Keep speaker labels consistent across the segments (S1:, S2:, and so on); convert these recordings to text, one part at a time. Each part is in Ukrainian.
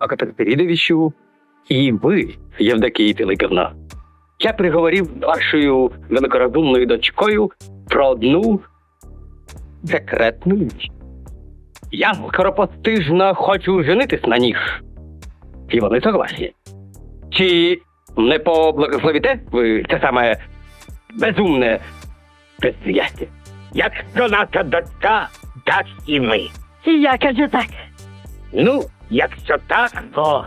S1: о Катерпірідовичу і ви, Євдокії Пилипівна. Я приговорив з вашою великорозумною дочкою про одну секретну річ. Я скоропостижно хочу женитись на них. І вони согласні. Чи не поблагословите ви це саме безумне предприятие?
S2: Якщо наша дочка дасть і ми.
S3: І я кажу так.
S2: Ну, якщо так, то.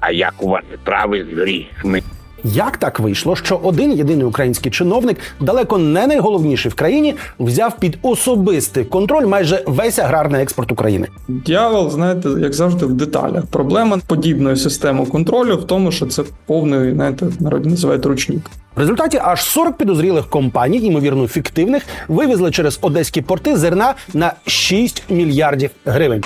S2: А як у вас справи з грішми?
S4: Як так вийшло, що один єдиний український чиновник, далеко не найголовніший в країні, взяв під особистий контроль майже весь аграрний експорт України?
S5: Дьявол, знаєте, як завжди, в деталях. Проблема подібної системи контролю в тому, що це повний, знаєте, в народі називають ручник.
S4: В результаті аж 40 підозрілих компаній, ймовірно фіктивних, вивезли через одеські порти зерна на 6 мільярдів гривень.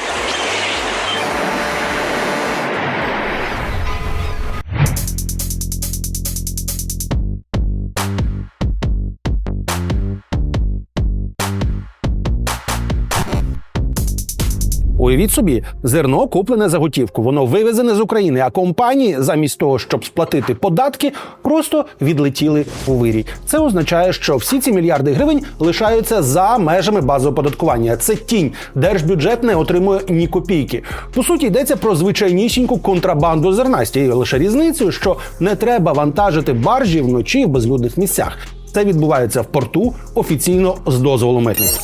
S4: Уявіть собі, зерно куплене за готівку, воно вивезене з України, а компанії, замість того, щоб сплатити податки, просто відлетіли у вирій. Це означає, що всі ці мільярди гривень лишаються за межами базового податкування. Це тінь. Держбюджет не отримує ні копійки. По суті, йдеться про звичайнісіньку контрабанду зерна з тією лише різницею, що не треба вантажити баржі вночі в безлюдних місцях. Це відбувається в порту офіційно з дозволу митниць.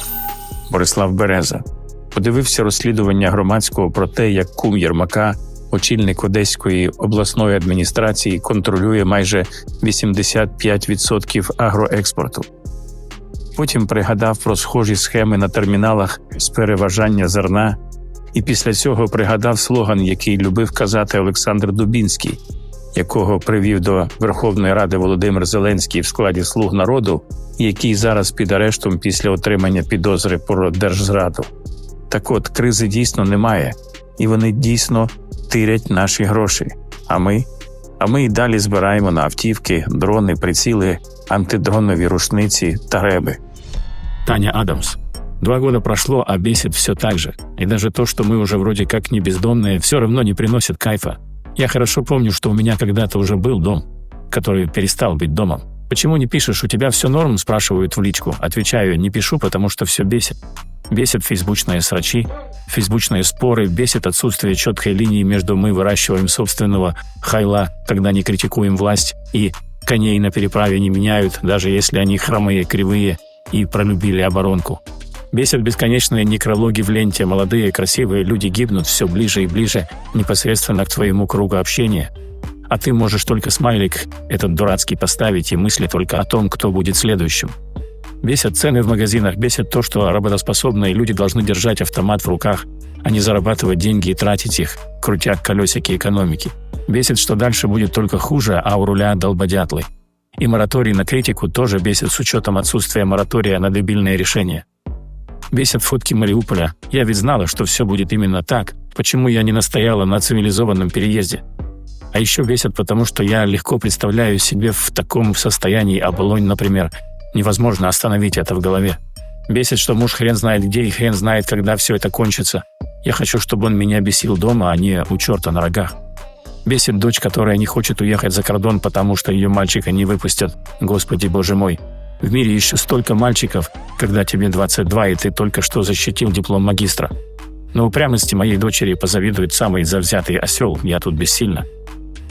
S6: Борислав Береза. Подивився розслідування громадського про те, як кум Єрмака, очільник Одеської обласної адміністрації, контролює майже 85% агроекспорту. Потім пригадав про схожі схеми на терміналах з переважання зерна, і після цього пригадав слоган, який любив казати Олександр Дубінський, якого привів до Верховної Ради Володимир Зеленський в складі слуг народу, який зараз під арештом після отримання підозри про держзраду. Так от кризи дійсно немає, і вони дійсно тирять наші гроші. А ми? А ми й далі збираємо на автівки, дрони, приціли, антидронові рушниці та реби.
S7: Таня Адамс. Два года прошло, а бесит все так же. И даже то, что мы уже вроде как не бездомные, все равно не приносит кайфа. Я хорошо помню, что у меня когда-то уже был дом, который перестал быть домом. Почему не пишешь, у тебя все норм, спрашивают в личку. Отвечаю, не пишу, потому что все бесит. Бесит фейсбучные срачи, фейсбучные споры, бесит отсутствие четкой линии между мы выращиваем собственного хайла, когда не критикуем власть, и коней на переправе не меняют, даже если они хромые, кривые и пролюбили оборонку. Бесят бесконечные некрологи в ленте, молодые, красивые люди гибнут все ближе и ближе, непосредственно к твоему кругу общения. А ты можешь только смайлик этот дурацкий поставить и мысли только о том, кто будет следующим. Бесят цены в магазинах, бесит то, что работоспособные люди должны держать автомат в руках, а не зарабатывать деньги и тратить их, крутя колесики экономики. Бесит, что дальше будет только хуже, а у руля долбодятлы. И мораторий на критику тоже бесит с учетом отсутствия моратория на дебильные решения. Бесят фотки Мариуполя. Я ведь знала, что все будет именно так. Почему я не настояла на цивилизованном переезде? А еще бесит, потому что я легко представляю себе в таком состоянии Оболонь, например. Невозможно остановить это в голове. Бесит, что муж хрен знает где и хрен знает, когда все это кончится. Я хочу, чтобы он меня бесил дома, а не у черта на рогах. Бесит дочь, которая не хочет уехать за кордон, потому что ее мальчика не выпустят. Господи, боже мой. В мире еще столько мальчиков, когда тебе 22, и ты только что защитил диплом магистра. Но упрямости моей дочери позавидует самый завзятый осел, я тут бессильна.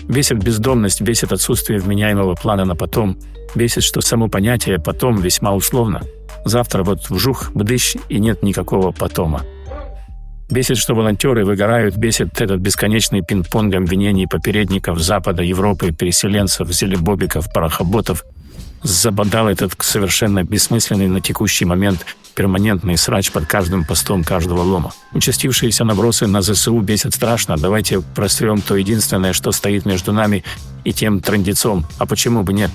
S7: Бесит бездомность, бесит отсутствие вменяемого плана на потом, бесит, что само понятие «потом» весьма условно. Завтра вот вжух, бдыщ, и нет никакого потома. Бесит, что волонтеры выгорают, бесит этот бесконечный пинг-понг обвинений попередников Запада, Европы, переселенцев, зелебобиков, парохоботов. Забодал этот совершенно бессмысленный на текущий момент перманентный срач под каждым постом каждого лома. Участившиеся набросы на ЗСУ бесят страшно. Давайте прострем то единственное, что стоит между нами и тем трындецом. А почему бы нет?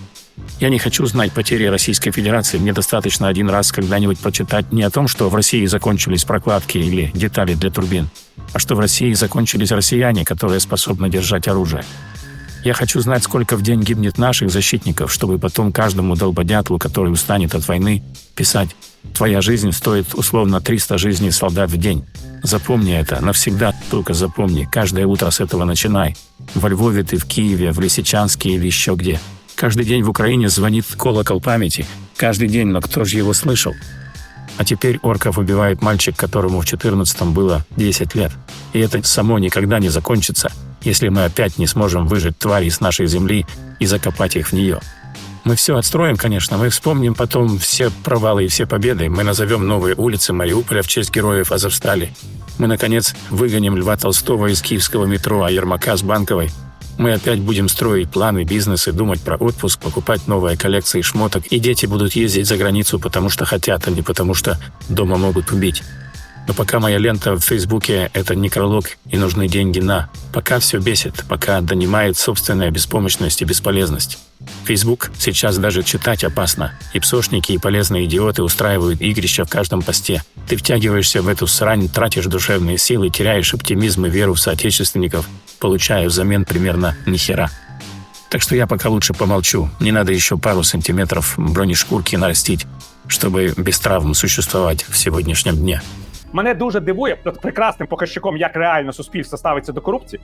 S7: Я не хочу знать потери Российской Федерации. Мне достаточно один раз когда-нибудь прочитать не о том, что в России закончились прокладки или детали для турбин, а что в России закончились россияне, которые способны держать оружие. Я хочу знать, сколько в день гибнет наших защитников, чтобы потом каждому долбодятлу, который устанет от войны, писать «Твоя жизнь стоит условно 300 жизней солдат в день». Запомни это навсегда, только запомни. Каждое утро с этого начинай. Во Львове ты, в Киеве, в Лисичанске или еще где. Каждый день в Украине звонит колокол памяти. Каждый день, но кто же его слышал? А теперь орков убивает мальчик, которому в 14-м было 10 лет. И это само никогда не закончится, если мы опять не сможем выжить твари с нашей земли и закопать их в нее. Мы все отстроим, конечно, мы вспомним потом все провалы и все победы. Мы назовем новые улицы Мариуполя в честь героев Азовстали. Мы, наконец, выгоним Льва Толстого из киевского метро, а Ермака с Банковой. Мы опять будем строить планы, бизнесы, думать про отпуск, покупать новые коллекции шмоток, и дети будут ездить за границу, потому что хотят, а не потому что дома могут убить. Но пока моя лента в Фейсбуке – это некролог и нужны деньги на. Пока все бесит, пока донимает собственная беспомощность и бесполезность. Фейсбук сейчас даже читать опасно. И псошники, и полезные идиоты устраивают игрища в каждом посте. Ты втягиваешься в эту срань, тратишь душевные силы, теряешь оптимизм и веру в соотечественников, получая взамен примерно нихера. Так что я пока лучше помолчу. Не надо еще пару сантиметров бронешкурки нарастить, чтобы без травм существовать в сегодняшнем дне.
S3: Мене дуже дивує прекрасним показчиком, як реально суспільство ставиться до корупції.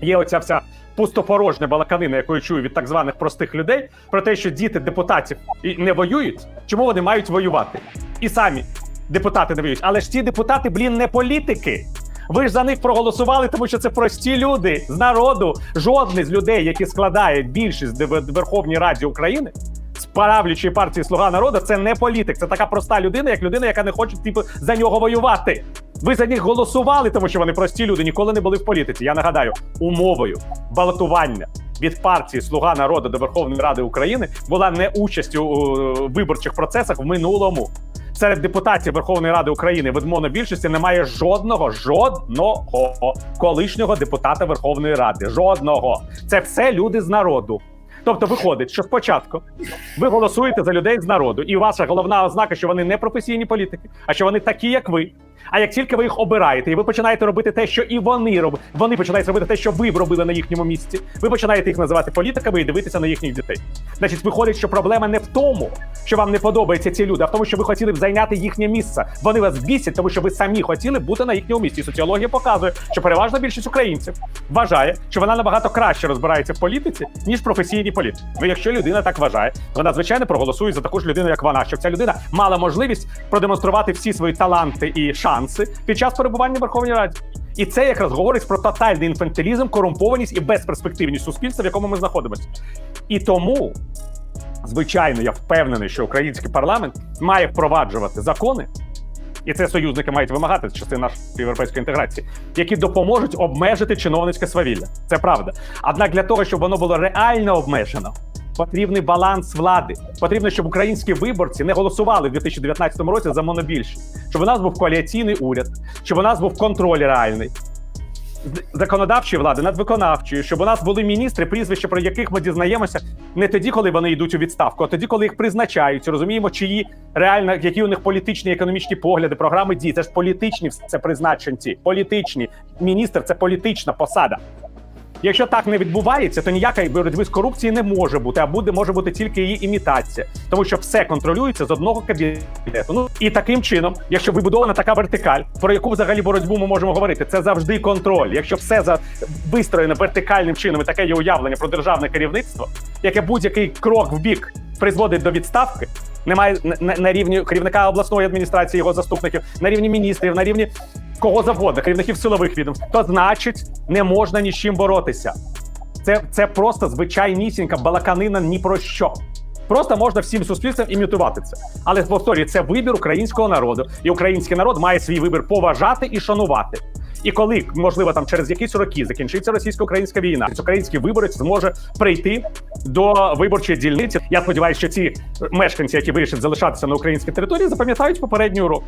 S3: Є оця вся пустопорожня балаканина, яку я чую від так званих простих людей, про те, що діти депутатів не воюють, чому вони мають воювати? І самі депутати не воюють. Але ж ті депутати, блін, не політики. Ви ж за них проголосували, тому що це прості люди з народу. Жодний з людей, які складають більшість в Верховній Раді України, з правлячої партії Слуга народу, це не політик. Це така проста людина, як людина, яка не хоче типу за нього воювати. Ви за них голосували, тому що вони прості люди, ніколи не були в політиці. Я нагадаю, умовою балотування від партії Слуга народу до Верховної Ради України була не участь у виборчих процесах в минулому. Серед депутатів Верховної Ради України від монобільшості немає жодного жодного колишнього депутата Верховної Ради. Жодного. Це все люди з народу. Тобто виходить, що спочатку ви голосуєте за людей з народу, і ваша головна ознака, що вони не професійні політики, а що вони такі, як ви. А як тільки ви їх обираєте, і ви починаєте робити те, що і вони роблять, вони починають робити те, що ви б робили на їхньому місці. Ви починаєте їх називати політиками і дивитися на їхніх дітей. Значить, виходить, що проблема не в тому, що вам не подобаються ці люди, а в тому, що ви хотіли б зайняти їхнє місце. Вони вас бісять, тому що ви самі хотіли бути на їхньому місці. Соціологія показує, що переважна більшість українців вважає, що вона набагато краще розбирається в політиці, ніж професійні політики. Якщо людина так вважає, вона звичайно проголосує за таку ж людину, як вона, щоб ця людина мала можливість продемонструвати всі свої таланти і шанси під час перебування в Верховній Раді. І це якраз говорить про тотальний інфантилізм, корумпованість і безперспективність суспільства, в якому ми знаходимося. І тому, звичайно, я впевнений, що український парламент має впроваджувати закони, і це союзники мають вимагати з частини нашої європейської інтеграції, які допоможуть обмежити чиновницьке свавілля. Це правда. Однак для того, щоб воно було реально обмежено, потрібний баланс влади. Потрібно, щоб українські виборці не голосували в 2019 році за монобільшість, щоб у нас був коаліційний уряд, щоб у нас був контроль реальний. Законодавчої влади над виконавчою, щоб у нас були міністри, прізвища про яких ми дізнаємося не тоді, коли вони йдуть у відставку, а тоді, коли їх призначають. Розуміємо, чиї реально які у них політичні економічні погляди, програми дій. Це ж політичні це призначенці. Політичні міністр це політична посада. Якщо так не відбувається, то ніякої боротьби з корупцією не може бути, а буде може бути тільки її імітація, тому що все контролюється з одного кабінету. Ну і таким чином, якщо вибудована така вертикаль, про яку взагалі боротьбу ми можемо говорити, це завжди контроль. Якщо все за вистроєно вертикальним чином, і таке є уявлення про державне керівництво, яке будь-який крок в бік призводить до відставки. Немає на, на, рівні керівника обласної адміністрації, його заступників, на рівні міністрів, на рівні кого завгодно, керівників силових відомств, то значить не можна ні з чим боротися. Це, це просто звичайнісінька балаканина ні про що. Просто можна всім суспільством імітувати це. Але повторюю, це вибір українського народу, і український народ має свій вибір поважати і шанувати. І коли, можливо, там через якісь роки закінчиться російсько-українська війна, український виборець зможе прийти до виборчої дільниці. Я сподіваюся, що ці мешканці, які вирішать залишатися на українській території, запам'ятають попередній урок.